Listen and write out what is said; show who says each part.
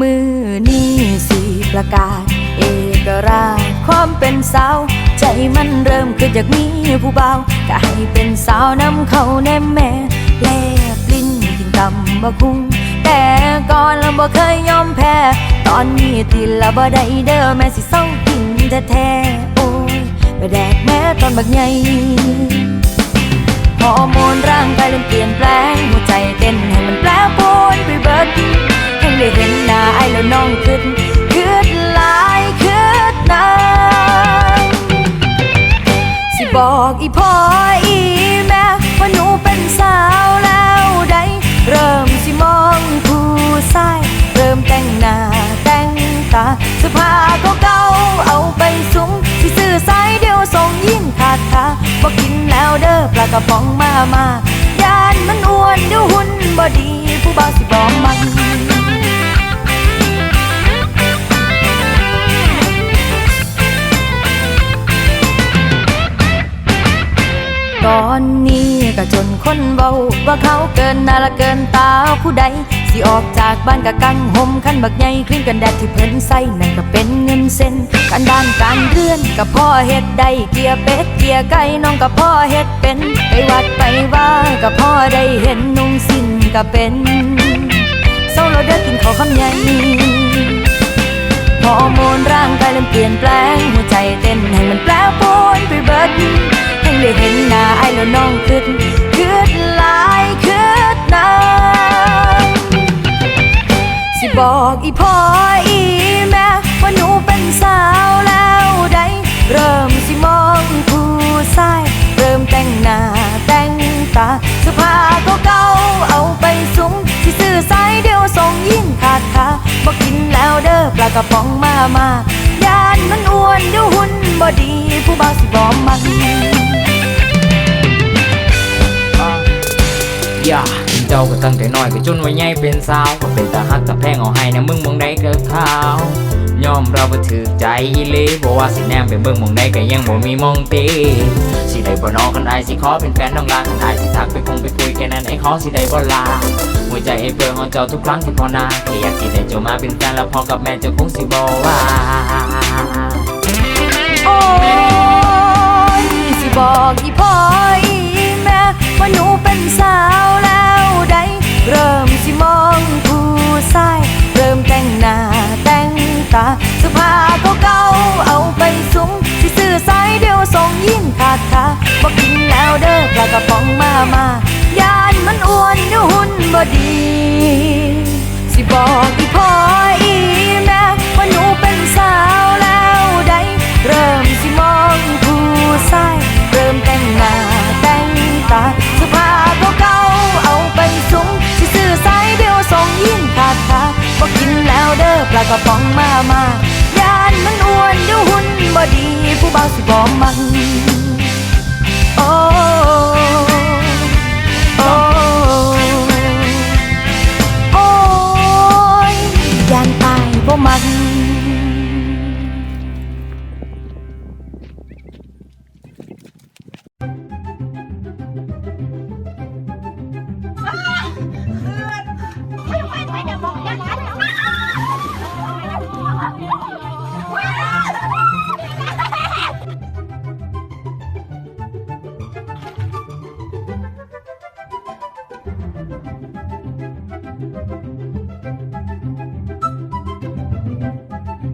Speaker 1: มือนี้สีประกาศ เอกราชความเป็นสาว ใจมันเริ่มคือจากมีผู้เบาถ้าให้เป็นสาวนำเขาแน่แม่แลบลิ้นกินตำบะคุงแต่ก่อนเราบ่เคยยอมแพ้ ตอนนี้ติลาบ่ได้เด้อแม่สิเศร้ากินจะแท้โอ้ยไปแดกแม่ตอนบักใหญ่ฮอร์โมนร่างกายเริ่มเปลี่ยนแปลงหัวใจเต้นให้มันแปลปร แล้วน้องขึ้นขึ้นหลายขึ้นานสิบอกอีพ่ออีแม่ว่าหนูเป็นสาวแล้วได้เริ่มสิมองผู้ชายเริ่มแต่งหน้าแต่งตาเสื้อผ้าเก่าเอาไปสุงสิซื้อสายเดียวส่งยิ่งขาดขาบอกกินแล้วเด้อปลากระป๋องมามายานมันอ้วนเดี๋ยวหุ่นบ่ดีผู้บ่าวสิบอก อนนี้ก็จนคนเบาว่าเขาเกินนาละเกินตาผู้ใด สิออกจากบ้านกะกังห่มขันบักใหญ่ครีมกันแดดที่เพิ่นใส่นั่นก็เป็นเงินเส้นการด้านการเรือนกับพ่อเฮ็ดได้เกียร์เป็ดเกียร์ไก่น้องกับพ่อเฮ็ดเป็นไปวัดไปว่ากับพ่อได้เห็นนุ่งสิ้นก็เป็นเศร้าเราเด้อกินข้าวคำใหญ่ฮอร์โมนร่างกายเริ่มเปลี่ยนแปลงหัวใจเต้นให้มันแปรปรวนไปเบิด ได้เห็นหน้าไอ้แล้วน้องขึ้นขึ้นหลายขึ้นนานสิบอกอีพ่ออีแม่ว่าหนูเป็นสาวแล้วได้เริ่มสิมองผู้ชายเริ่มแต่งหน้าแต่งตาเสื้อผ้าเก่าเอาไปสุงสิซื้อสายเดียวส่งยิ่งขาดขาบอกกินแล้วเด้อปลากระป๋องมามายานมันอ้วนเดี๋ยวหุ่นบ่ดี
Speaker 2: จ้าก็ตั้งแต่น้อยก็จนวัยใหญ่เป็นสาวก็เป็นตาฮักตาแพงเอาให้นะมึงมองได้ก็ขาว ยอมเราบ่ถือใจอีหลีบ่ว่าสิแนมไปเบิ่งมองได้ก็ยังบ่มีมองตีสิได้บ่น้องคันอายสิขอเป็นแฟนน้องลาคันอายสิทักไปคงไปคุยแค่นั้นไอ้ขอสิได้บ่ลาหัวใจไอ้เบิ่งของเจ้าทุกครั้งที่พอนาแค่อยากสิได้เจ้ามาเป็นแฟนแล้วพอกับแม่เจ้าคงสิบ่ว่า
Speaker 1: โอ้ยสิบอกอีพ่ออี เสื้อผ้าเก่าๆเอาไปสุมสิซื้อสายเดียวส่งยิ่งขาดขาบอกกินแล้วเด้อปลากระป๋องมามายานมันอ้วนเดี๋ยวหุ่นบ่ดี สิบอกอีพ่ออี แล้วเด้อปลากระป๋องมามายานมันอ้วนเดี๋ยวหุ่นบ่ดี ผู้บ่าวสิบอกมันโอ้โอ้โอ้ยยานตายบ่มัน